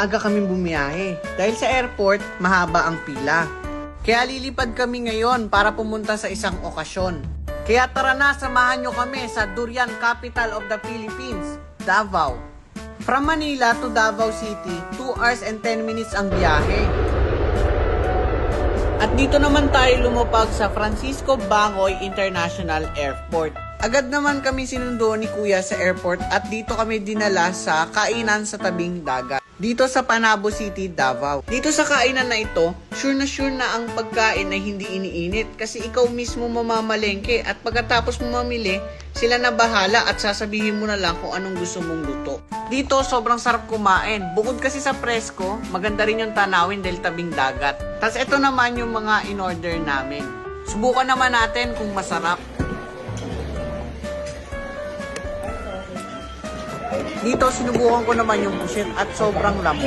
aga kaming bumiyahe. Dahil sa airport, mahaba ang pila. Kaya lilipad kami ngayon para pumunta sa isang okasyon. Kaya tara na, samahan nyo kami sa Durian Capital of the Philippines, Davao. From Manila to Davao City, 2 hours and 10 minutes ang biyahe. At dito naman tayo lumapag sa Francisco Bangoy International Airport. Agad naman kami sinundo ni Kuya sa airport at dito kami dinala sa kainan sa tabing dagat. Dito sa Panabo City, Davao. Dito sa kainan na ito, sure na sure na ang pagkain ay hindi iniinit kasi ikaw mismo mamamalengke at pagkatapos mo mamili, sila na bahala at sasabihin mo na lang kung anong gusto mong luto. Dito, sobrang sarap kumain. Bukod kasi sa presko, maganda rin yung tanawin dahil tabing dagat. Tapos ito naman yung mga in-order namin. Subukan naman natin kung masarap. Dito, sinubukan ko naman yung pusit at sobrang lampo.